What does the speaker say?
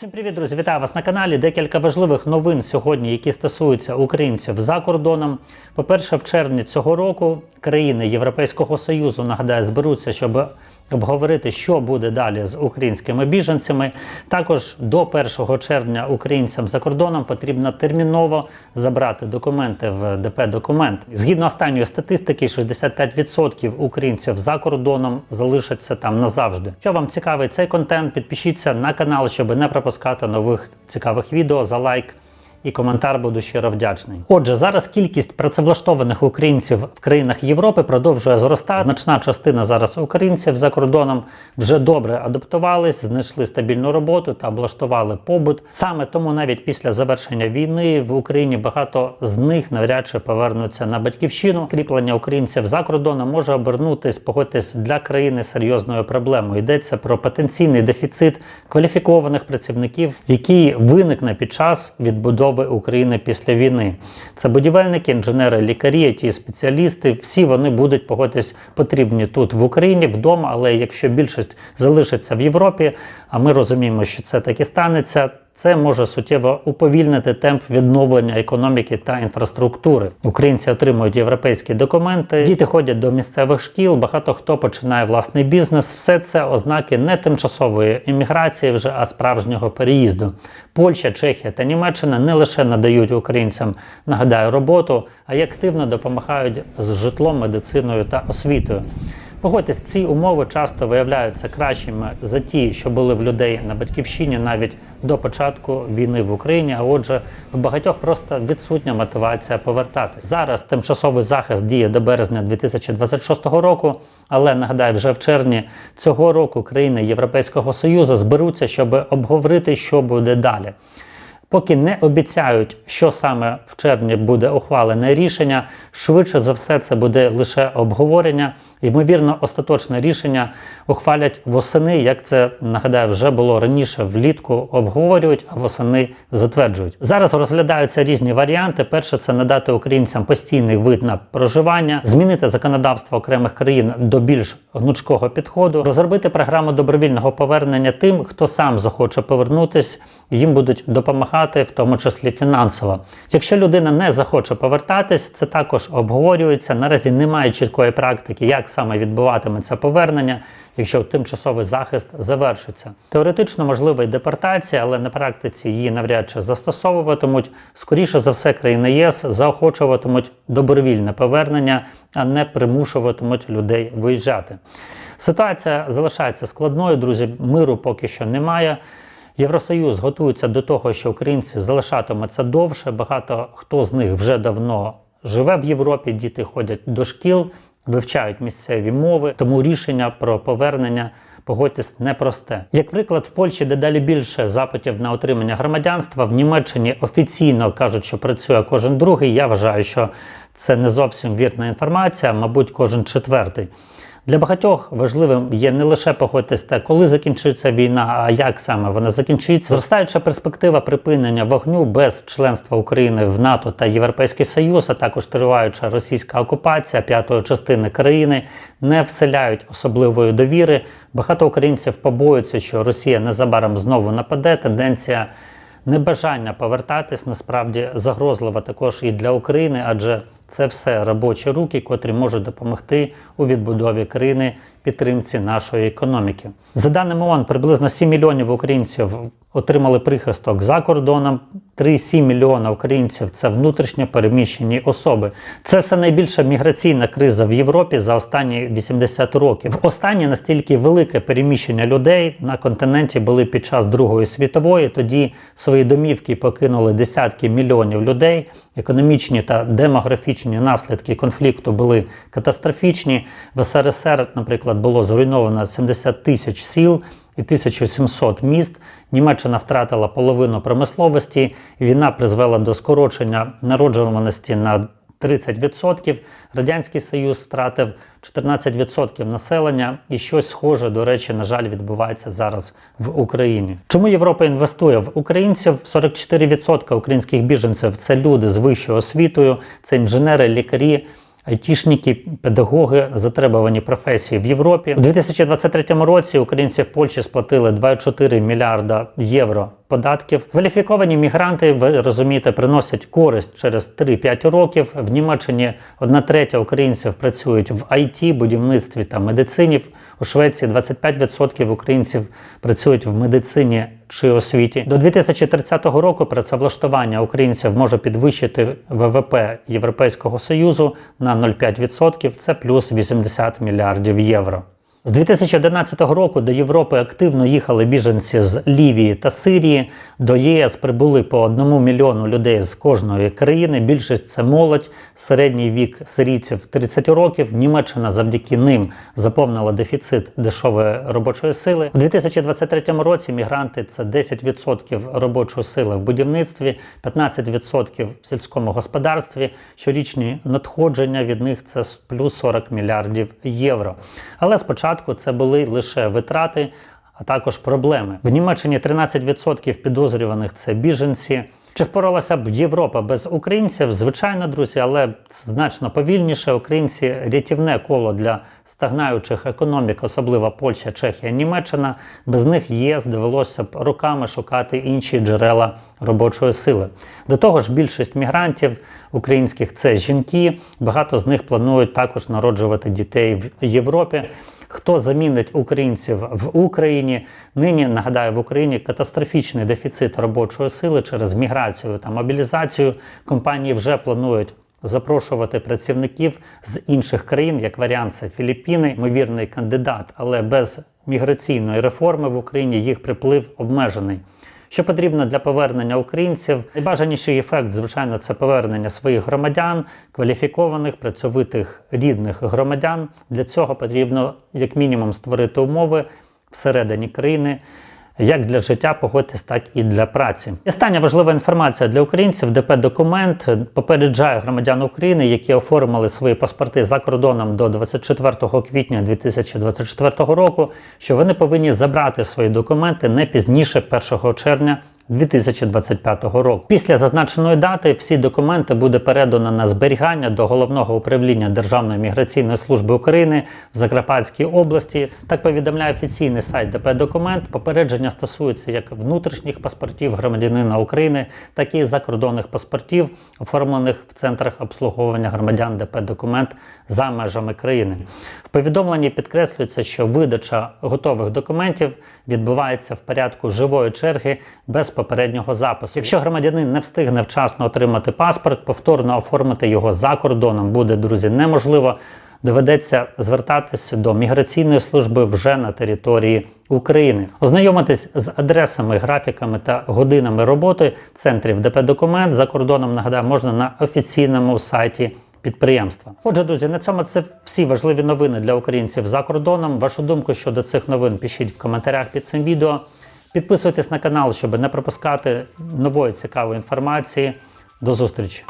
Всім привіт, друзі! Вітаю вас на каналі. Декілька важливих новин сьогодні, які стосуються українців за кордоном. По-перше, в червні цього року країни Європейського Союзу нагадаю зберуться, щоб обговорити, що буде далі з українськими біженцями. Також до 1 червня українцям за кордоном потрібно терміново забрати документи в ДП документ. Згідно останньої статистики, 65% українців за кордоном залишаться там назавжди. Що вам цікавий цей контент? Підпишіться на канал, щоб не пропускати нових цікавих відео за лайк. І коментар буду щиро вдячний. Отже, зараз кількість працевлаштованих українців в країнах Європи продовжує зростати. Значна частина зараз українців за кордоном вже добре адаптувались, знайшли стабільну роботу та облаштували побут. Саме тому, навіть після завершення війни в Україні багато з них навряд чи повернуться на батьківщину. Кріплення українців за кордоном може обернутись, погодьтесь для країни серйозною проблемою. Йдеться про потенційний дефіцит кваліфікованих працівників, який виникне під час відбудови України після війни. Це будівельники, інженери, лікарі, ті спеціалісти. Всі вони будуть погодитись потрібні тут в Україні вдома. Але якщо більшість залишиться в Європі, а ми розуміємо, що це таки станеться. Це може суттєво уповільнити темп відновлення економіки та інфраструктури. Українці отримують європейські документи, діти ходять до місцевих шкіл, багато хто починає власний бізнес. Все це ознаки не тимчасової імміграції, вже а справжнього переїзду. Польща, Чехія та Німеччина не лише надають українцям, нагадаю, роботу, а й активно допомагають з житлом, медициною та освітою. Погодьтесь, ці умови часто виявляються кращими за ті, що були в людей на батьківщині навіть до початку війни в Україні. А отже, в багатьох просто відсутня мотивація повертатись. Зараз тимчасовий захист діє до березня 2026 року. Але нагадаю, вже в червні цього року країни Європейського Союзу зберуться, щоб обговорити, що буде далі. Поки не обіцяють, що саме в червні буде ухвалене рішення, швидше за все, це буде лише обговорення. Ймовірно, остаточне рішення ухвалять восени, як це нагадаю, вже було раніше влітку. Обговорюють, а восени затверджують. Зараз розглядаються різні варіанти. Перше це надати українцям постійний вид на проживання, змінити законодавство окремих країн до більш гнучкого підходу, розробити програму добровільного повернення тим, хто сам захоче повернутись. Їм будуть допомагати, в тому числі фінансово. Якщо людина не захоче повертатись, це також обговорюється. Наразі немає чіткої практики, як саме відбуватиметься повернення, якщо тимчасовий захист завершиться. Теоретично можлива й депортація, але на практиці її навряд чи застосовуватимуть. Скоріше за все, країни ЄС заохочуватимуть добровільне повернення, а не примушуватимуть людей виїжджати. Ситуація залишається складною, друзі. Миру поки що немає. Євросоюз готується до того, що українці залишатимуться довше. Багато хто з них вже давно живе в Європі. Діти ходять до шкіл, вивчають місцеві мови. Тому рішення про повернення погодьтесь непросте. Як приклад, в Польщі дедалі більше запитів на отримання громадянства. В Німеччині офіційно кажуть, що працює кожен другий. Я вважаю, що це не зовсім вірна інформація, мабуть, кожен четвертий. Для багатьох важливим є не лише погодьтесь те, коли закінчиться війна, а як саме вона закінчиться. Зростаюча перспектива припинення вогню без членства України в НАТО та Європейський Союз, а також триваюча російська окупація п'ятої частини країни не вселяють особливої довіри. Багато українців побоюються, що Росія незабаром знову нападе. Тенденція небажання повертатись насправді загрозлива також і для України, адже це все робочі руки, котрі можуть допомогти у відбудові країни підтримці нашої економіки. За даними ООН, приблизно 7 мільйонів українців отримали прихисток за кордоном. 3,7 мільйона українців це внутрішньо переміщені особи. Це все найбільша міграційна криза в Європі за останні 80 років. Останнє настільки велике переміщення людей на континенті були під час Другої світової. Тоді свої домівки покинули десятки мільйонів людей. Економічні та демографічні наслідки конфлікту були катастрофічні. В СРСР, наприклад, було зруйновано 70 тисяч сіл і 1700 міст. Німеччина втратила половину промисловості. Війна призвела до скорочення народжуваності на 30%. Радянський Союз втратив 14% населення, і щось схоже, до речі, на жаль, відбувається зараз в Україні. Чому Європа інвестує в українців? 44% українських біженців це люди з вищою освітою, це інженери, лікарі. Айтішники, педагоги, затребувані професії в Європі у 2023 році. Українці в Польщі сплатили 2,4 мільярда євро податків. Кваліфіковані мігранти, ви розумієте, приносять користь через 3-5 років. В Німеччині одна третя українців працюють в IT, будівництві та медицині. У Швеції 25% українців працюють в медицині чи освіті. До 2030 року працевлаштування українців може підвищити ВВП Європейського Союзу на 0,5%. Це плюс 80 мільярдів євро. З 2011 року до Європи активно їхали біженці з Лівії та Сирії. До ЄС прибули по одному мільйону людей з кожної країни. Більшість це молодь, середній вік сирійців 30 років. Німеччина завдяки ним заповнила дефіцит дешевої робочої сили. У 2023 році мігранти це 10% робочої сили в будівництві, 15% в сільському господарстві. Щорічні надходження від них це плюс 40 мільярдів євро. Але спочатку це були лише витрати, а також проблеми. В Німеччині 13% підозрюваних це біженці. Чи впоралася б Європа без українців? Звичайно, друзі, але значно повільніше. Українці рятівне коло для стагнаючих економік, особливо Польща, Чехія, Німеччина. Без них ЄС довелося б роками шукати інші джерела робочої сили. До того ж, більшість мігрантів українських це жінки. Багато з них планують також народжувати дітей в Європі. Хто замінить українців в Україні? Нині нагадаю, в Україні катастрофічний дефіцит робочої сили через міграцію та мобілізацію. Компанії вже планують запрошувати працівників з інших країн, як варіант, це Філіппіни, ймовірний кандидат, але без міграційної реформи в Україні їх приплив обмежений. Що потрібно для повернення українців? Найбажаніший ефект, звичайно, це повернення своїх громадян, кваліфікованих, працьовитих рідних громадян. Для цього потрібно, як мінімум, створити умови всередині країни. Як для життя, погодьтесь, так і для праці. І Остання важлива інформація для українців. ДП документ попереджає громадян України, які оформили свої паспорти за кордоном до 24 квітня 2024 року, що вони повинні забрати свої документи не пізніше 1 червня 2025 року. Після зазначеної дати всі документи буде передано на зберігання до головного управління Державної міграційної служби України в Закарпатській області. Так повідомляє офіційний сайт ДП Документ. Попередження стосується як внутрішніх паспортів громадянина України, так і закордонних паспортів, оформлених в центрах обслуговування громадян ДП Документ за межами країни. В повідомленні підкреслюється, що видача готових документів відбувається в порядку живої черги без попереднього запису. Якщо громадянин не встигне вчасно отримати паспорт, повторно оформити його за кордоном буде, друзі, неможливо. Доведеться звертатися до міграційної служби вже на території України. Ознайомитись з адресами, графіками та годинами роботи центрів ДП Документ за кордоном нагадаю можна на офіційному сайті підприємства. Отже, друзі, на цьому це всі важливі новини для українців за кордоном. Вашу думку щодо цих новин пишіть в коментарях під цим відео. Підписуйтесь на канал, щоб не пропускати нової цікавої інформації. До зустрічі!